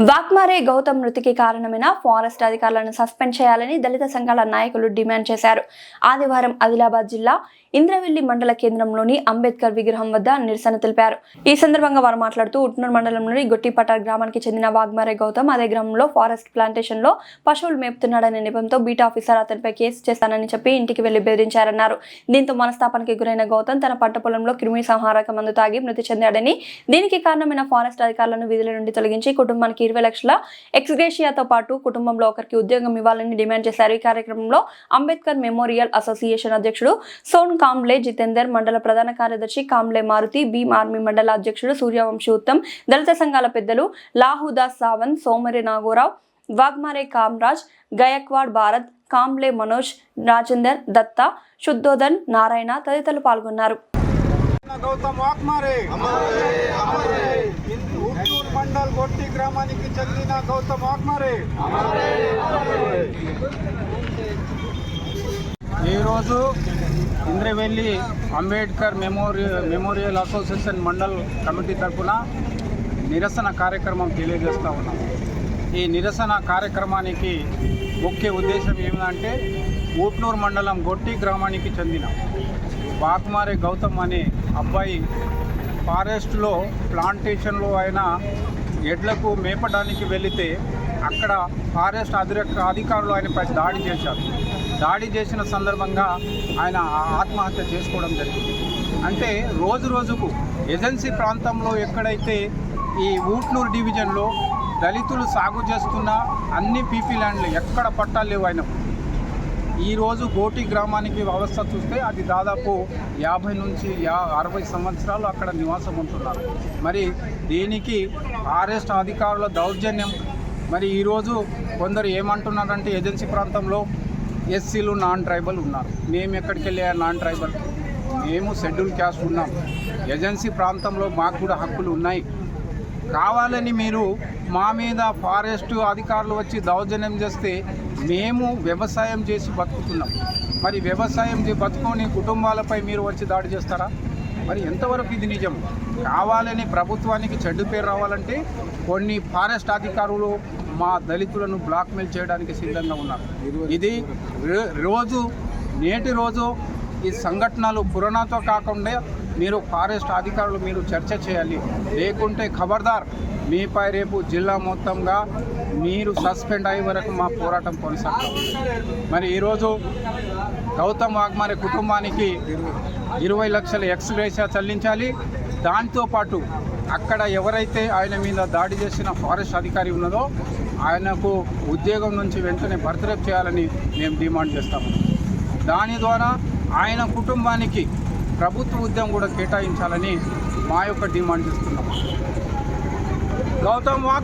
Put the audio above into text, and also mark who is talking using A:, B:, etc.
A: వాక్మారే గౌతమ్ మృతికి కారణమైన ఫారెస్ట్ అధికారులను సస్పెండ్ చేయాలని దళిత సంఘాల నాయకులు డిమాండ్ చేశారు. ఆదివారం ఆదిలాబాద్ జిల్లా ఇంద్రవెల్లి మండల కేంద్రంలోని అంబేద్కర్ విగ్రహం వద్ద నిరసన తెలిపారు. ఈ సందర్భంగా వారు మాట్లాడుతూ ఉట్నూరు మండలంలోని గొట్టిపటార్ గ్రామానికి చెందిన వాగ్మారే గౌతమ్ అదే గ్రామంలో ఫారెస్ట్ ప్లాంటేషన్లో పశువులు మేపుతున్నాడనే నెపంతో బీట్ ఆఫీసర్ అతనిపై కేసు చేస్తానని చెప్పి ఇంటికి వెళ్ళి బెదిరించారన్నారు. దీంతో మనస్తాపానికి గురైన గౌతమ్ తన పంట పొలంలో క్రిమి సంహారక మందు తాగి మృతి చెందాడని దీనికి కారణమైన ఫారెస్ట్ అధికారులను విధుల నుండి తొలగించి కుటుంబానికి ఇరవై లక్షల ఎక్స్గ్రేషియాతో పాటు కుటుంబంలో ఒకరికి ఉద్యోగం ఇవ్వాలని డిమాండ్ చేశారు. ఈ కార్యక్రమంలో అంబేద్కర్ మెమోరియల్ అసోసియేషన్ అధ్యక్షుడు సోన్ కాంబ్లే జితేందర్ మండల ప్రధాన కార్యదర్శి కాంబ్లే మారుతి భీమ్ ఆర్మీ మండల అధ్యక్షుడు సూర్యవంశీ ఉత్తమ్ దళిత సంఘాల పెద్దలు లాహుదాస్ సావంత్ సోమరి నాగోరావు వాగ్మారే కామ్రాజ్ గయక్వాడ్ భారత్ కాంబ్లే మనోజ్ రాజేందర్ దత్తా శుద్ధోదన్ నారాయణ తదితరులు పాల్గొన్నారు.
B: గౌతమ్ వాక్మారే గ్రామానికి చెందిన గౌతమ్ వాక్మారే ఈరోజు Indravelli Ambedkar memorial memorial association mandal committee తరఫున నిరసన కార్యక్రమం తెలియజేస్తూ ఉన్నాం. ఈ నిరసన కార్యక్రమానికి ముఖ్య ఉద్దేశం ఏమిటంటే ఊట్నూరు మండలం గొట్టి గ్రామానికి చెందిన. వాకుమారి గౌతమ్ అనే అబ్బాయి ఫారెస్ట్లో ప్లాంటేషన్లో అయినా ఎడ్లకు మేపడానికి వెళితే అక్కడ ఫారెస్ట్ అధిర అధికారులు ఆయనపై దాడి చేశారు. దాడి చేసిన సందర్భంగా ఆయన ఆత్మహత్య చేసుకోవడం జరిగింది. అంటే రోజు రోజుకు ఏజెన్సీ ప్రాంతంలో ఎక్కడైతే ఈ ఊట్నూరు డివిజన్లో దళితులు సాగు చేస్తున్న అన్ని పీపీ ల్యాండ్లు ఎక్కడ పట్టాలు లేవు ఆయనకు. ఈరోజు గోటి గ్రామానికి వ్యవస్థ చూస్తే అది దాదాపు యాభై నుంచి యా అరవై సంవత్సరాలు అక్కడ నివాసం ఉంటున్నారు. మరి దీనికి ఆర్ఎస్ట్ అధికారుల దౌర్జన్యం. మరి ఈరోజు కొందరు ఏమంటున్నారంటే ఏజెన్సీ ప్రాంతంలో ఎస్సీలు నాన్ ట్రైబల్ ఉన్నారు. మేము ఎక్కడికి వెళ్ళా నాన్ ట్రైబల్? మేము షెడ్యూల్ క్యాస్ట్ ఉన్నాం. ఏజెన్సీ ప్రాంతంలో మాకు కూడా హక్కులు ఉన్నాయి. కావాలని మీరు మా మీద ఫారెస్ట్ అధికారులు వచ్చి దౌర్జన్యం చేస్తే మేము వ్యవసాయం చేసి బతుకుతున్నాం. మరి వ్యవసాయం చే- బతుకొని కుటుంబాలపై మీరు వచ్చి దాడి చేస్తారా? మరి ఎంతవరకు ఇది నిజం? కావాలని ప్రభుత్వానికి చెడ్డు పేరు రావాలంటే కొన్ని ఫారెస్ట్ అధికారులు మా దళితులను బ్లాక్మెయిల్ చేయడానికి సిద్ధంగా ఉన్నారు. ఇది రోజు నేటి రోజు ఈ సంఘటనలు పురాణతో కాకుండా మీరు ఫారెస్ట్ అధికారులు మీరు చర్చ చేయాలి. లేకుంటే ఖబర్దార్ మీపై రేపు జిల్లా మొత్తంగా మీరు సస్పెండ్ అయ్యే వరకు మా పోరాటం కొనసాగుతుంది. మరి ఈరోజు గౌతమ్ వాగ్మారి కుటుంబానికి ఇరవై లక్షల ఎక్స్గ్రేషియా చెల్లించాలి. దాంతోపాటు అక్కడ ఎవరైతే ఆయన మీద దాడి చేసిన ఫారెస్ట్ అధికారి ఉన్నదో ఆయనకు ఉద్యోగం నుంచి వెంటనే బర్తరఫ్ చేయాలని మేము డిమాండ్ చేస్తాము. దాని ద్వారా ఆయన కుటుంబానికి ప్రభుత్వ ఉద్యోగం కూడా కేటాయించాలని మా యొక్క డిమాండ్ చేస్తున్నాం. గౌతమ్ వాగ్